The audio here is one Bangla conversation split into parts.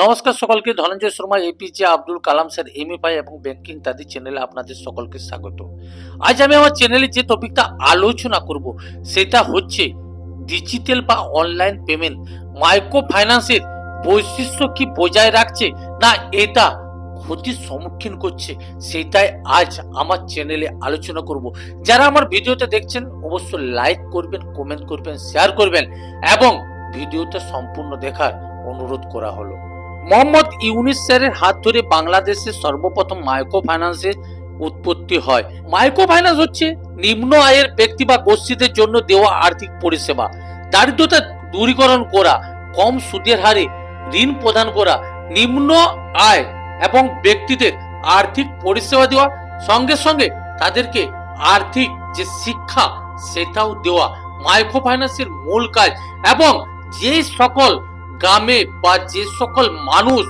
নমস্কার সকলকে, Dhananjay Sharma APJ Abdul Kalam sir MFI এবং ব্যাংকিং তাদের চ্যানেলে আপনাদের সকলকে স্বাগত। আজ আমি আমার চ্যানেলে যে টপিকটা আলোচনা করব, সেটা হচ্ছে ডিজিটাল বা অনলাইন পেমেন্ট মাইক্রো ফাইন্যান্সের বৈশিষ্ট্য কি বজায় রাখছে না এটা ক্ষতির সম্মুখীন করছে, সেটাই আজ আমার চ্যানেলে আলোচনা করব। যারা আমার ভিডিওটা দেখছেন, অবশ্যই লাইক করবেন কমেন্ট করবেন শেয়ার করবেন এবং ভিডিওটা সম্পূর্ণ দেখার অনুরোধ করা হলো। মোহাম্মদ ইউনিস স্যারের হাত ধরে বাংলাদেশের সর্বপ্রথম মাইক্রো ফাইন্যান্সের উৎপত্তি হয়। মাইক্রো ফাইন্যান্স হচ্ছে নিম্ন আয়ের ব্যক্তি বা গোষ্ঠীদের জন্য দেওয়া আর্থিক পরিষেবা। দারিদ্রতা দূরীকরণ করা, কম সুদের হারে ঋণ প্রদান করা, নিম্ন আয় এবং ব্যক্তিদের আর্থিক পরিষেবা দেওয়া, সঙ্গে সঙ্গে তাদেরকে আর্থিক যে শিক্ষা, সেটাও দেওয়া মাইক্রো ফাইন্যান্সের মূল কাজ এবং যে সকল গ্রামে বা যে সকল মানুষ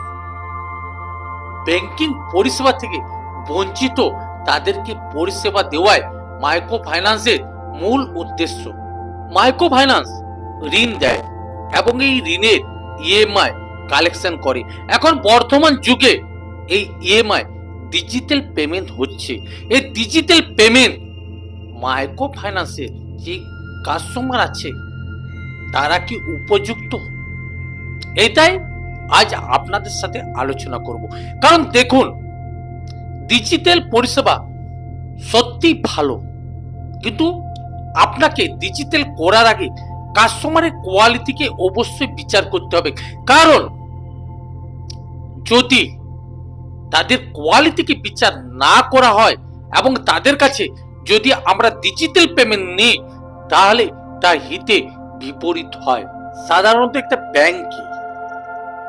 ব্যাংকিং পরিষেবা থেকে বঞ্চিত, তাদেরকে পরিষেবা দেওয়ায় মাইক্রো ফাইন্যান্সের মূল উদ্দেশ্য। মাইক্রো ফাইন্যান্স ঋণ দেয় এবং এই ঋণের ইএমআই কালেকশন করে। এখন বর্তমান যুগে এই ইএমআই ডিজিটাল পেমেন্ট হচ্ছে। এই ডিজিটাল পেমেন্ট মাইক্রো ফাইন্যান্সের যে কাস্টমার আছে, তারা কি উপযুক্ত এটাই আজ আপনাদের সাথে আলোচনা করব। কারণ দেখুন ডিজিটাল পরিষেবা সত্যি ভালো। কিন্তু আপনাকে ডিজিটাল করার আগে কাস্টমারের কোয়ালিটিকে অবশ্যই বিচার করতে হবে। কারণ যদি তাদের কোয়ালিটিকে বিচার না করা হয় এবং তাদের কাছে যদি আমরা ডিজিটাল পেমেন্ট নিই, তাহলে তা হিতে বিপরীত হয়। সাধারণত একটা ব্যাংকে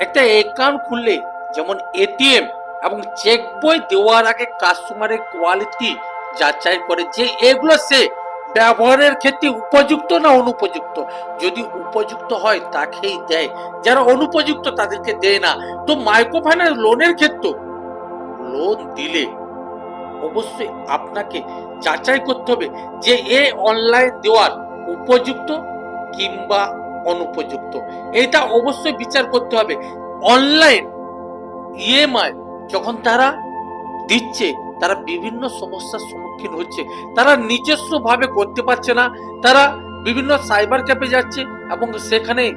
একটা অ্যাকাউন্ট খুললে যেমন এটিএম এবং চেক বই দেওয়ার আগে কাস্টমারের কোয়ালিটি যাচাই করে যে এগুলো সে ব্যবহারের ক্ষেত্রে উপযুক্ত না অনুপযুক্ত। যদি উপযুক্ত হয় তাকেই দেয়। যারা অনুপযুক্ত তাদেরকে দেয় না। তো মাইক্রো ফাইন্যান্স লোনের ক্ষেত্রে লোন দিলে অবশ্যই আপনাকে যাচাই করতে হবে যে এ অনলাইন দেওয়ার উপযুক্ত কিংবা অনুপযুক্ত। এটা অবশ্যই বিচার করতে হবে। অনলাইন ইএমআই যখন তারা দিচ্ছে, তারা বিভিন্ন সমস্যার সম্মুখীন হচ্ছে। তারা নিজস্ব ভাবে করতে পারছে না। তারা বিভিন্ন সাইবার ক্যাফে যাচ্ছে এবং সেখানে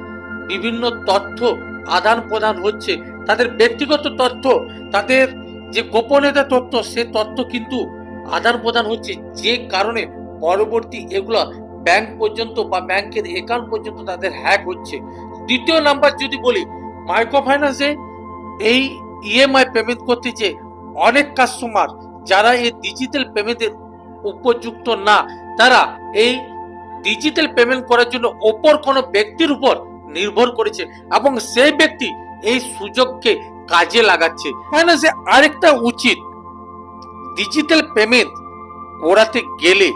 বিভিন্ন তথ্য আদান প্রদান হচ্ছে। তাদের ব্যক্তিগত তথ্য, তাদের যে গোপনীয়তা তথ্য, সে তথ্য কিন্তু আদান প্রদান হচ্ছে। যে কারণে পরবর্তী এগুলো ব্যাংক পর্যন্ত বা ব্যাংকের অ্যাকাউন্ট পর্যন্ত তাদের হ্যাক হচ্ছে। দ্বিতীয় নাম্বার যদি বলি মাইক্রো ফাইন্যান্সে এই ইএমআই পেমেন্ট করতে যে অনেক কাস্টমার যারা এই ডিজিটাল পেমেন্টের উপযুক্ত না, তারা এই ডিজিটাল পেমেন্ট করার জন্য ওপর কোনো ব্যক্তির উপর নির্ভর করেছে এবং সেই ব্যক্তি এই সুযোগকে কাজে লাগাচ্ছে। ফাইন্যান্সে আরেকটা উচিত ডিজিটাল পেমেন্ট করাতে গেলে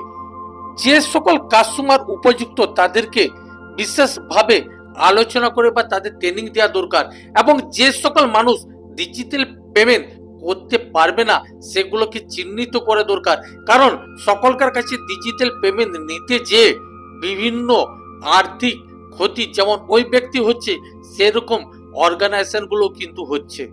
যে সকল কাস্টমার উপযুক্ত তাদেরকে বিশেষভাবে আলোচনা করে বা তাদের ট্রেনিং দেওয়া দরকার এবং যে সকল মানুষ ডিজিটাল পেমেন্ট করতে পারবে না, সেগুলোকে চিহ্নিত করা দরকার। কারণ সকলকার কাছে ডিজিটাল পেমেন্ট নিতে যে বিভিন্ন আর্থিক ক্ষতি, যেমন ওই ব্যক্তি হচ্ছে, সেরকম অর্গানাইজেশনগুলো কিন্তু হচ্ছে।